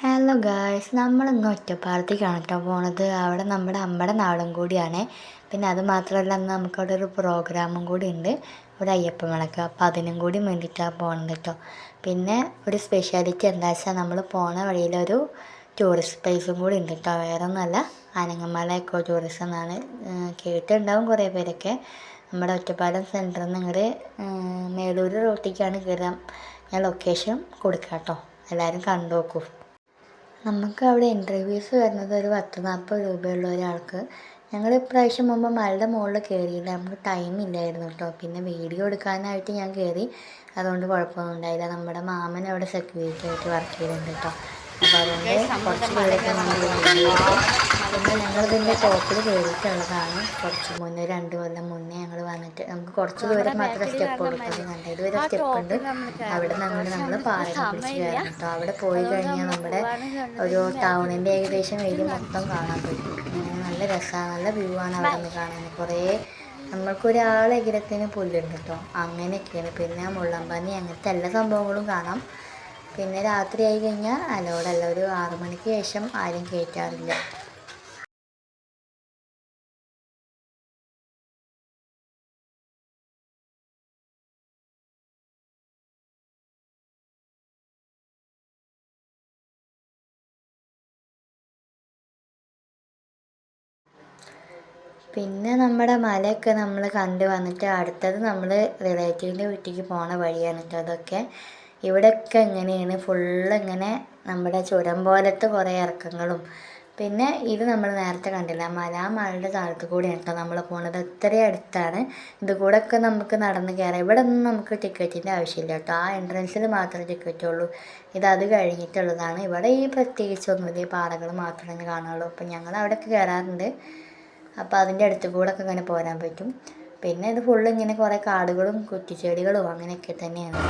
Hello guys നമ്മളിന്ന് ഒറ്റപ്പാലത്തേക്കാണ് കേട്ടോ പോണത്. അവിടെ നമ്മുടെ അമ്മയുടെ നാടും കൂടിയാണ്. പിന്നെ അത് മാത്രമല്ല അന്ന് നമുക്കവിടെ ഒരു പ്രോഗ്രാമും കൂടി ഉണ്ട്. ഒരു അയ്യപ്പ വിളക്ക്. അപ്പോൾ അതിനും കൂടി വേണ്ടിയിട്ടാണ് പോകണത് കേട്ടോ പിന്നെ ഒരു സ്പെഷ്യാലിറ്റി എന്താ വെച്ചാൽ നമ്മൾ പോണ വഴിയിലൊരു ടൂറിസ്റ്റ് പ്ലേസും കൂടി ഉണ്ട് കേട്ടോ വേറെ ഒന്നുമല്ല അനങ്ങമല എക്കോ ടൂറിസം എന്നാണ് കേട്ടിട്ടുണ്ടാവും കുറേ പേരൊക്കെ. നമ്മുടെ ഒറ്റപ്പാലം സെന്ററിൽ നിന്ന് ഇങ്ങോട്ട് മേലൂർ റോട്ടിലേക്കാണ് കയറാം ഞാൻ ലൊക്കേഷൻ കൊടുക്കാം കേട്ടോ എല്ലാവരും കണ്ടു നോക്കൂ നമുക്ക് അവിടെ എൻട്രി ഫീസ് വരുന്നത് ഒരു പത്ത് നാൽപ്പത് രൂപയുള്ള ഒരാൾക്ക്. ഞങ്ങൾ ഇപ്രാവശ്യം മുമ്പ് മലയുടെ മുകളിൽ കയറിയില്ല. നമുക്ക് ടൈം ഇല്ലായിരുന്നു കേട്ടോ. പിന്നെ വീഡിയോ എടുക്കാനായിട്ട് ഞാൻ കയറി. അതുകൊണ്ട് കുഴപ്പമൊന്നും ഉണ്ടായില്ല നമ്മുടെ മാമൻ അവിടെ സെക്യൂരിറ്റി ആയിട്ട് വർക്ക് ചെയ്യുന്നുണ്ട് കേട്ടോ. അപ്പോൾ അതുകൊണ്ട് കുറച്ച് പേരൊക്കെ നമ്മൾ പിന്നെ ഞങ്ങളിതിന്റെ ടോപ്പിൽ കയറിയിട്ടുള്ളതാണ് കുറച്ച് മുന്നേ രണ്ട് കൊല്ലം മുന്നേ ഞങ്ങൾ വന്നിട്ട് നമുക്ക് കുറച്ച് ദൂരം മാത്രം. സ്റ്റെപ്പ് കൊടുക്കുള്ളൂ നല്ല ഇതുവരെ സ്റ്റെപ്പ് ഉണ്ട്. അവിടെ നമ്മൾ നമ്മൾ പാറയിൽ പിടിച്ച് കയറണം കേട്ടോ അവിടെ പോയി കഴിഞ്ഞാൽ നമ്മുടെ ഒരു ടൗണിന്റെ ഏകദേശം ഏരിയ മൊത്തം കാണാൻ പറ്റും. നല്ല രസമാണ് നല്ല വ്യൂ ആണ് അവിടെ നിന്ന് കാണാൻ കുറേ നമ്മൾക്കൊരാൾ എകിരത്തിന് പുല്ലുണ്ട് കേട്ടോ അങ്ങനെയൊക്കെയാണ്. പിന്നെ മുള്ളമ്പന്നി അങ്ങനത്തെ എല്ലാ സംഭവങ്ങളും കാണാം. പിന്നെ രാത്രി ആയി കഴിഞ്ഞാൽ അലോടല്ല. ഒരു ആറു മണിക്ക് ശേഷം ആരും കയറ്റാറില്ല പിന്നെ നമ്മുടെ മലയൊക്കെ നമ്മൾ കണ്ട് വന്നിട്ട് അടുത്തത് നമ്മൾ റിലേറ്റീവിന്റെ വീട്ടിലേക്ക് പോണ വഴിയാണ് കേട്ടോ അതൊക്കെ. ഇവിടെയൊക്കെ എങ്ങനെയാണ്? ഫുള്ള് ഇങ്ങനെ നമ്മുടെ ചുരം പോലത്തെ കുറേ ഇറക്കങ്ങളും. പിന്നെ ഇത് നമ്മൾ നേരത്തെ കണ്ടില്ല? മല മലയുടെ താഴത്ത് കൂടെയാണ് കേട്ടോ നമ്മൾ പോണത്. അത്രയും അടുത്താണ്. ഇത് കൂടെ ഒക്കെ നമുക്ക് നടന്ന് കയറാം. ഇവിടെ ഒന്നും നമുക്ക് ടിക്കറ്റിന്റെ ആവശ്യമില്ല കേട്ടോ ആ എൻട്രൻസിൽ മാത്രമേ ടിക്കറ്റ് ഉള്ളൂ ഇത് അത് കഴിഞ്ഞിട്ടുള്ളതാണ്. ഇവിടെ ഈ പ്രത്യേകിച്ചൊന്നുമില്ല. ഈ പാറകൾ മാത്രമേ കാണുള്ളൂ അപ്പം ഞങ്ങൾ അവിടെയൊക്കെ കയറാറുണ്ട്. അപ്പോൾ അതിന്റെ അടുത്ത് കൂടെ ഒക്കെ ഇങ്ങനെ പോരാൻ പറ്റും. പിന്നെ ഇത് ഫുള്ള് ഇങ്ങനെ കുറേ കാടുകളും കുറ്റിച്ചെടികളും അങ്ങനെയൊക്കെ തന്നെയാണ്.